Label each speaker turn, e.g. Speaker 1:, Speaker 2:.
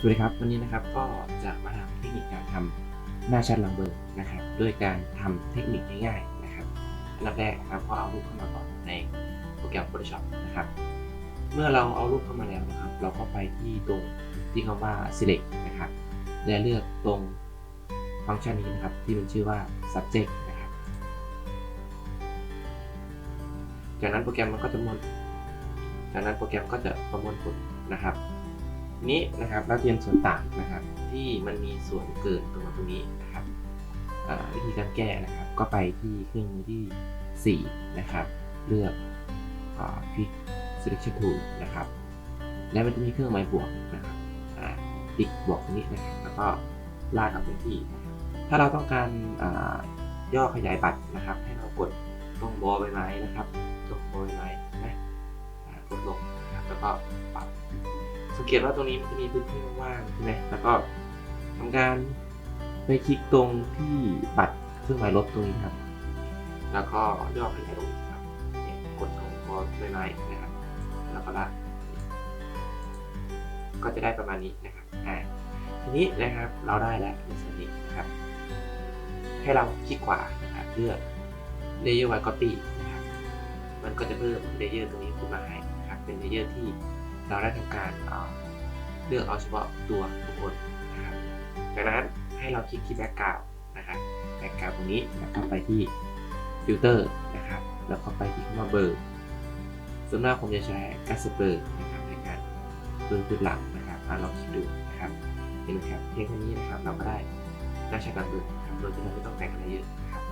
Speaker 1: สวัสดีครับวันนี้นะครับก็จะมาทำเทคนิคการทำหน้าชัดหลังเบอร์นะครับด้วยการทำเทคนิคง่ายๆนะครับอันดับแรกนะครับก็เอารูปเข้ามาก่อนในโปรแกรม Photoshop นะครับ เมื่อเราเอารูปเข้ามาแล้วนะครับ เราก็ไปที่ตรงที่คำว่า select นะครับและเลือกตรงฟังก์ชันนี้นะครับ ที่มันชื่อว่า subject นะครับ จากนั้นโปรแกรมมันก็จะมวลจากนั้นโปรแกรมก็จะประมวลผลนะครับ นี้นะครับเราเรียนส่วนต่างนะครับ ที่มันมีส่วนเกินตรงตรงนี้นะครับวิธีการแก้นะครับ ก็ไปที่เครื่องมือที่ 4 นะครับ เลือกคลิก selection tool นะครับ แล้วมันจะมีเครื่องหมายบวกนะครับติ๊กบวกตรงนี้นะครับ แล้วก็ลากกลับไปที่ ถ้าเราต้องการย่อขยายบัตรนะครับ ให้เรากดตรงบอใบไม้นะครับตรงบอใบไม้นะกดลงนะครับแล้วก็ปรับ สังเกตว่าตรงนี้มันจะมีพื้นที่ว่างใช่ไหมแล้วก็ทำการไปคลิกตรงที่บัตรเครื่องหมายลบตรงนี้ครับ แล้วก็ย่อขยายลงครับนี่กดตรงพอใบไม้นะครับ แล้วก็ลากก็จะได้ประมาณนี้นะครับอ่าทีนี้นะครับเราได้แล้วในส่วนนี้นะครับ ให้เราคลิกขวานะครับเลือก layer y copy นะครับ มันก็จะเพิ่มเลเยอร์ตรงนี้ขึ้นมาให้นะครับ เป็นเลเยอร์ที่ เราได้ทำการเอ่อเลือกเอาเฉพาะตัวบุคคลนะครับจากนั้นให้เราคลิกที่แบ็กกราวนะครับแบ็กกราวตรงนี้แล้วก็ไปที่ฟิลเตอร์นะครับแล้วก็ไปที่คำว่าเบอร์ส่วนมากผมจะใช้กัสเบอร์นะครับในการเบอร์พื้นหลังนะครับอะลองคิดดูนะครับเห็นไหมครับเพียงแค่นี้นะครับเราก็ได้หน้าชัดการเบอร์นะครับโดยที่เราไม่ต้องแต่งอะไรเยอะนะครับ